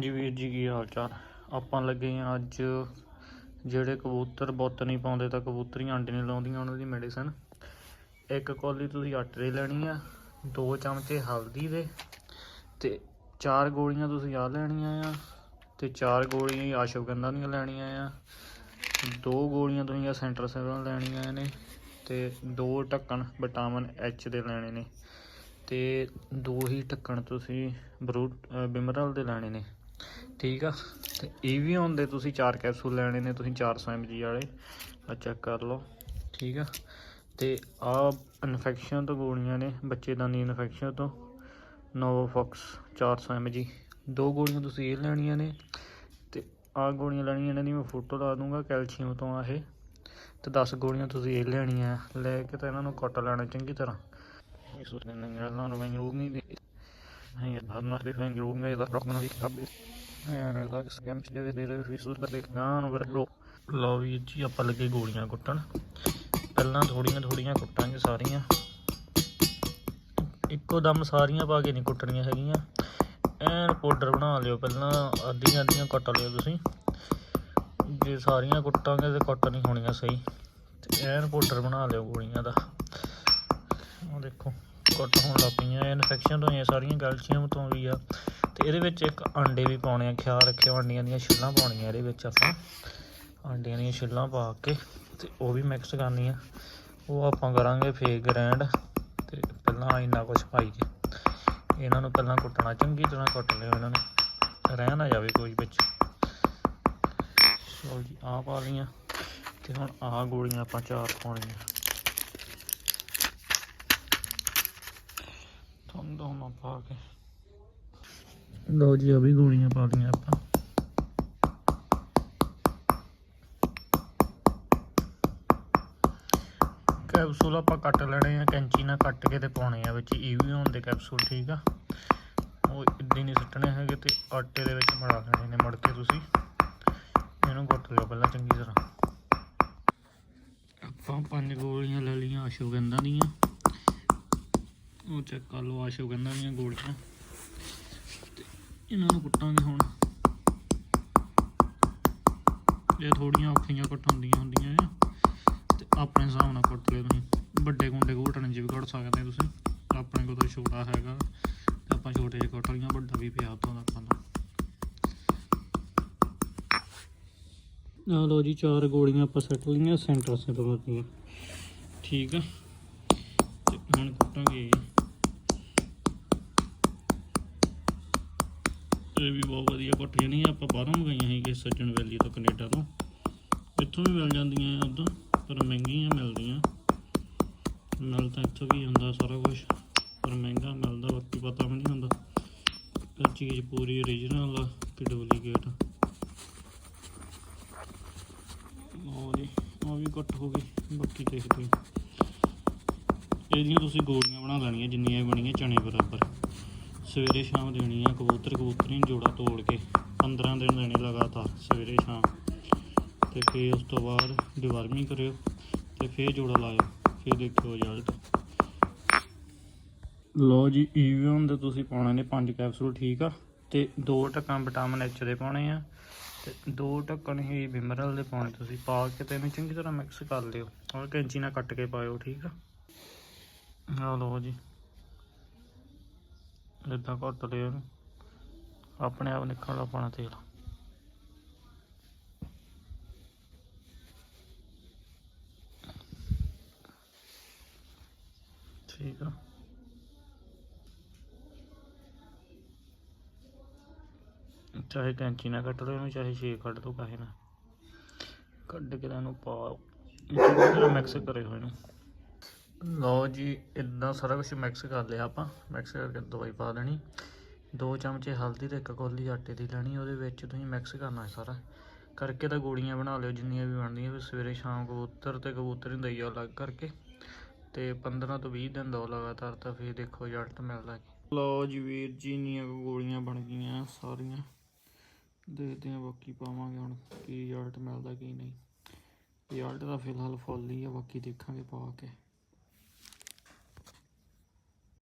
ਜੀ ਵੀਰ ਜੀ, ਕੀ ਹਾਲ ਚਾਲ? ਆਪਾਂ ਲੱਗੇ ਆ ਅੱਜ ਜਿਹੜੇ ਕਬੂਤਰ ਬੁੱਤ ਨਹੀਂ ਪਾਉਂਦੇ ਤਾਂ ਕਬੂਤਰੀਆਂ ਅੰਡੇ ਨਹੀਂ ਲਾਉਂਦੀਆਂ ਉਹਨਾਂ ਦੀ ਮੈਡੀਸਨ ਇੱਕ ਕੌਲੀ ਤੁਸੀਂ ਆਟੇ ਲੈਣੀ ਆ, ਦੋ ਚਮਚੇ ਹਲਦੀ ਦੇ ਤੇ ਚਾਰ ਗੋਲੀਆਂ ਤੁਸੀਂ ਆ ਲੈਣੀਆਂ ਆ ਤੇ ਚਾਰ ਗੋਲੀਆਂ ਹੀ ਆਸ਼ਵਗੰਧਾ ਦੀਆਂ ਲੈਣੀਆਂ ਆ। ਦੋ ਗੋਲੀਆਂ ਤੁਸੀਂ ਆ ਸੈਂਟਰ ਸੈਵਨ ਲੈਣੀਆਂ ਨੇ ਤੇ ਦੋ ਢੱਕਣ ਵਿਟਾਮਿਨ ਐਚ ਦੇ ਲੈਣੇ ਨੇ ਤੇ ਦੋ ਹੀ ਢੱਕਣ ਤੁਸੀਂ ਬਰੂਟ ਬਿਮਰਲ ਦੇ ਲੈਣੇ ਨੇ। ਠੀਕ ਆ? ਤੇ ਵੀ ਦੇ ਤੁਸੀਂ ਚਾਰ ਕੈਪਸੂਲ ਲੈਣੇ ਨੇ, ਤੁਸੀਂ 400 mg ਵਾਲੇ। ਆ ਚੈੱਕ ਕਰ ਲਓ। ਠੀਕ ਆ? ਤੇ ਆ ਇਨਫੈਕਸ਼ਨ ਤੋਂ ਗੋਲੀਆਂ ਨੇ ਬੱਚੇਦਾਨੀ ਇਨਫੈਕਸ਼ਨ ਤੋਂ। ਨੋਵੋਫੌਕਸ 400 mg ਦੋ ਗੋਲੀਆਂ ਤੁਸੀਂ ਇਹ ਲੈਣੀਆਂ ਨੇ, ਤੇ ਆ ਗੋਲੀਆਂ ਲੈਣੀਆਂ ਇਹਨਾਂ ਦੀ ਮੈਂ ਫੋਟੋ ਲਾ ਦੂੰਗਾ ਕੈਲਸ਼ੀਅਮ ਤੋਂ ਆ ਇਹ। ਤੇ 10 ਗੋਲੀਆਂ ਤੁਸੀਂ ਇਹ ਲੈਣੀਆਂ, ਲੈ ਕੇ ਤਾਂ ਇਹਨਾਂ ਨੂੰ ਕੱਟ ਲੈਣਾ ਚੰਗੀ ਤਰ੍ਹਾਂ। ਇਸ ਨੂੰ, ਇਹਨਾਂ ਰੋਗ ਨਹੀਂ ਦੇ ਹੈ ਭਾਵਨਾ ਦੇ ਫੈਂਗ ਰੋਗ ਨੇ ਸਕੈਮ ਦੇ ਦੇ ਦੇ ਫਿਰ ਦੇ ਗਾਂ ਨੂੰ ਰੋ ਲਓ ਵੀ ਜੀ ਆਪਾਂ ਲੱਗੇ ਗੋਲੀਆਂ ਕੁੱਟਣ ਪਹਿਲਾਂ ਥੋੜੀਆਂ ਥੋੜੀਆਂ ਕੁੱਟਾਂਗੇ ਸਾਰੀਆਂ ਇੱਕੋ ਦਮ ਸਾਰੀਆਂ ਪਾ ਕੇ ਨਹੀਂ ਕੁੱਟਣੀਆਂ ਹੈਗੀਆਂ ਐਨ ਪਾਊਡਰ ਬਣਾ ਲਿਓ ਪਹਿਲਾਂ ਅੱਧੀਆਂ ਅੱਧੀਆਂ ਕੱਟ ਲਿਓ ਤੁਸੀਂ ਜੇ ਸਾਰੀਆਂ ਕੁੱਟਾਂਗੇ ਤੇ ਕੱਟ ਨਹੀਂ ਹੋਣੀਆਂ ਸਹੀ ਤੇ ਐਨ ਪਾਊਡਰ ਬਣਾ ਲਿਓ ਗੋਲੀਆਂ ਦਾ ਦੇਖੋ ਹੋਣ ਲੱਗ ਪਈਆਂ ਇਨਫੈਕਸ਼ਨ ਤੋਂ ਇਹ ਸਾਰੀਆਂ ਕੈਲਸ਼ੀਅਮ ਤੋਂ ਵੀ ਆ। ਤੇ ਇਹਦੇ ਵਿੱਚ ਇੱਕ ਆਂਡੇ ਵੀ ਪਾਉਣੇ ਆ, ਖਿਆਲ ਰੱਖਿਓ, ਆਂਡੀਆਂ ਦੀਆਂ ਛਿੱਲਾਂ ਪਾਉਣੀਆਂ ਇਹਦੇ ਵਿੱਚ ਆਪਾਂ। ਆਂਡਿਆਂ ਦੀਆਂ ਛਿੱਲਾਂ ਪਾ ਕੇ ਤੇ ਉਹ ਵੀ ਮਿਕਸ ਕਰਨੀ ਆ। ਉਹ ਆਪਾਂ ਕਰਾਂਗੇ ਫੇਕ ਗ੍ਰੈਂਡ ਤੇ ਪਹਿਲਾਂ ਇੰਨਾ ਕੁਝ ਪਾਈ ਕੇ। ਇਹਨਾਂ ਨੂੰ ਪਹਿਲਾਂ ਕੁੱਟਣਾ, ਚੰਗੀ ਤਰ੍ਹਾਂ ਕੁੱਟ ਲਿਓ ਇਹਨਾਂ ਨੂੰ। ਰਹਿ ਨਾ ਜਾਵੇ ਕੋਈ ਵਿੱਚ। ਚਲੋ ਜੀ, ਆਹ ਪਾ ਲਈਆਂ ਤੇ ਹੁਣ ਆਹ ਗੋਲੀਆਂ ਆਪਾਂ ਚਾਰ ਪਾਉਣੀਆਂ ਤੁਹਾਨੂੰ ਦੋਨਾਂ ਪਾ ਕੇ। ਲਓ ਜੀ ਵੀ ਗੋਲੀਆਂ ਪਾ ਲਈਆਂ ਆਪਾਂ। ਕੈਪਸੂਲ ਆਪਾਂ ਕੱਟ ਲੈਣੇ ਆ, ਕੈਂਚੀ ਨਾਲ ਕੱਟ ਕੇ ਤੇ ਪਾਉਣੇ ਆ ਵਿੱਚ। ਇਹ ਵੀ ਈਵੀਓਨ ਦੇ ਕੈਪਸੂਲ, ਠੀਕ ਆ? ਉਹ ਇੱਦਾਂ ਨਹੀਂ ਸੁੱਟਣੇ ਹੈਗੇ ਤੇ ਆਟੇ ਦੇ ਵਿੱਚ ਮੜਾ ਲੈਣੇ ਨੇ ਮੜ ਕੇ ਤੁਸੀਂ। ਇਹਨੂੰ ਕੁੱਟ ਲਿਓ ਪਹਿਲਾਂ ਚੰਗੀ ਤਰ੍ਹਾਂ। ਆਪਾਂ ਪੰਜ ਗੋਲੀਆਂ ਲੈ ਲਈਆਂ ਆਸ਼ਵਗੰਧਾ ਦੀਆਂ। ਉਹ ਚੈੱਕ ਕਰ ਲਓ ਆਸ਼ਵਗੰਧਾ ਦੀਆਂ ਗੋਲੀਆਂ ਤੇ ਇਹਨਾਂ ਨੂੰ ਕੁੱਟਾਂਗੇ ਹੁਣ। ਇਹ ਥੋੜੀਆਂ ਔਖੀਆਂ ਕੁੱਟਾਉਂਦੀਆਂ ਹੁੰਦੀਆਂ ਆ। ਤੇ ਆਪਣੇ ਹਿਸਾਬ ਨਾਲ ਕੁੱਟ ਲਿਓ ਤੁਸੀਂ। ਵੱਡੇ ਗੁੰਡੇ ਘੋਟਣ ਚ ਵੀ ਕੱਟ ਸਕਦੇ ਤੁਸੀਂ। ਆਪਣੇ ਕੋਲ ਤਾਂ ਛੋਟਾ ਹੈਗਾ। ਤੇ ਆਪਾਂ ਛੋਟੇ ਜਿਹੇ ਕੁੱਟ ਲਈਆਂ, ਵੱਡਾ ਵੀ ਪਿਆ ਉਤੋਂ ਆਪਾਂ ਨੂੰ। ਲਓ ਜੀ, ਚਾਰ ਗੋਲੀਆਂ ਆਪਾਂ ਸੱਟ ਲਈਆਂ, ਸੈਂਟਰ ਸੇ ਤੋਂ ਦੀਆਂ ਠੀਕ ਆ। ਹੁਣ ਕੁੱਟਾਂਗੇ ਇਹ ਵੀ ਬਹੁਤ ਵਧੀਆ ਕੁੱਟ ਜਾਣੀ ਆਪਾਂ ਬਾਹਰੋਂ ਮੰਗਾਈਆਂ ਸੀ ਕਿ ਸੱਜਣ ਵੈਲੀ ਤੋਂ ਕੈਨੇਡਾ ਤੋਂ। ਇੱਥੋਂ ਵੀ ਮਿਲ ਜਾਂਦੀਆਂ ਉਦੋਂ ਪਰ ਮਹਿੰਗੀਆਂ ਮਿਲਦੀਆਂ। ਮਿਲ ਤਾਂ ਇੱਥੋਂ ਵੀ ਹੁੰਦਾ ਸਾਰਾ ਕੁਝ ਪਰ ਮਹਿੰਗਾ ਮਿਲਦਾ, ਬਾਕੀ ਪਤਾ ਵੀ ਨਹੀਂ ਹੁੰਦਾ। ਪਰ ਚੀਜ਼ ਪੂਰੀ ਓਰੀਜਨਲ ਆ, ਕਿ ਡੁਪਲੀਕੇਟ ਲਓ ਜੀ ਵੀ ਕੱਟ ਹੋ ਗਈ, ਬਾਕੀ ਦੇਖਦੇ ਹਾਂ। ਇਹਦੀਆਂ ਤੁਸੀਂ ਗੋਲੀਆਂ ਬਣਾ ਲੈਣੀਆਂ, ਜਿੰਨੀਆਂ ਵੀ ਬਣੀਆਂ, ਚਣੇ ਬਰਾਬਰ। ਸਵੇਰੇ ਸ਼ਾਮ ਦੇਣੀ ਆ ਕਬੂਤਰ, ਕਬੂਤਰੀ ਨੂੰ ਜੋੜਾ ਤੋੜ ਕੇ 15 ਦਿਨ ਦੇਣੇ ਲਗਾਤਾਰ, ਸਵੇਰੇ ਸ਼ਾਮ। ਤੇ ਫਿਰ ਉਸ ਤੋਂ ਬਾਅਦ ਡਿਵਾਰਮਿੰਗ ਕਰਿਓ ਤੇ ਫਿਰ ਜੋੜਾ ਲਾਇਓ, ਫਿਰ ਦੇਖਿਓ ਰਿਜ਼ਲਟ ਲਓ ਜੀ ਈਵੀਓਨ ਦੇ ਤੁਸੀਂ ਪਾਉਣੇ ਨੇ ਪੰਜ ਕੈਪਸੂਲ ਠੀਕ ਆ? ਤੇ ਦੋ ਢੱਕਣ ਵਿਟਾਮਿਨ ਐਚ ਦੇ ਪਾਉਣੇ ਆ ਤੇ ਦੋ ਢੱਕਣ ਹੀ ਬਿਮਰਲ ਦੇ ਪਾਉਣੇ ਤੁਸੀਂ। ਪਾ ਕੇ ਤੇ ਇਹਨੂੰ ਚੰਗੀ ਤਰ੍ਹਾਂ ਮਿਕਸ ਕਰ ਲਿਓ। ਔਰ ਕੈਂਚੀ ਨਾਲ ਕੱਟ ਕੇ ਪਾਇਓ, ਠੀਕ ਆ? ਆ ਲਓ ਜੀ। ਇਦਾਂ ਘੱਟ ਲਿਓ ਇਹਨੂੰ। ਆਪਣੇ ਆਪ ਨਿਕਲਣਾ ਪਾਣਾ ਤੇਲ। ਠੀਕ ਆ। ਚਾਹੇ ਕੈਂਚੀ ਨਾਲ ਕੱਟ ਲਓ ਇਹਨੂੰ ਚਾਹੇ ਛੇ ਕੱਢ ਲਓ ਕਾਹੇ ਨਾਲ। ਕੱਢ ਕੇ ਇਹਨੂੰ ਪਾ ਮਿਕਸ ਕਰੇ ਹੋਏ ਨੂੰ ਲਓ ਜੀ ਇਦਾਂ ਸਾਰਾ ਕੁਝ ਮਿਕਸ ਕਰ ਲਿਆ ਆਪਾਂ। ਮਿਕਸ ਕਰਕੇ ਦਵਾਈ ਪਾ ਦੇਣੀ। ਦੋ ਚਮਚੇ ਹਲਦੀ ਤੇ ਇੱਕ ਕੌਲੀ ਆਟੇ ਦੀ ਲੈਣੀ, ਉਹਦੇ ਵਿੱਚ ਤੁਸੀਂ ਮਿਕਸ ਕਰਨਾ ਹੈ ਸਾਰਾ। ਕਰਕੇ ਤਾਂ ਗੋਲੀਆਂ ਬਣਾ ਲਿਓ, ਜਿੰਨੀਆਂ ਵੀ ਬਣਦੀਆਂ, ਵੀ ਸਵੇਰੇ ਸ਼ਾਮ ਕਬੂਤਰ ਤੇ ਕਬੂਤਰ ਨੂੰ ਦਈਓ ਅਲੱਗ ਕਰਕੇ। ਤੇ 15 ਤੋਂ 20 ਦਿਨ ਦੋ ਲਗਾਤਾਰ ਤਾਂ ਫਿਰ ਦੇਖੋ ਰਿਜ਼ਲਟ ਮਿਲਦਾ ਲਓ ਜੀ ਵੀਰ ਜੀ ਨੀਆਂ ਗੋਲੀਆਂ ਬਣ ਗਈਆਂ ਸਾਰੀਆਂ। ਦੇਖਦੇ ਹਾਂ ਬਾਕੀ ਪਾਵਾਂਗੇ ਹੁਣ ਕੀ ਰਿਜ਼ਲਟ ਮਿਲਦਾ, ਕੀ ਨਹੀਂ। ਰਿਜ਼ਲਟ ਤਾਂ ਫਿਲਹਾਲ ਫੁੱਲ ਹੀ ਆ, ਬਾਕੀ ਦੇਖਾਂਗੇ ਪਾ ਕੇ।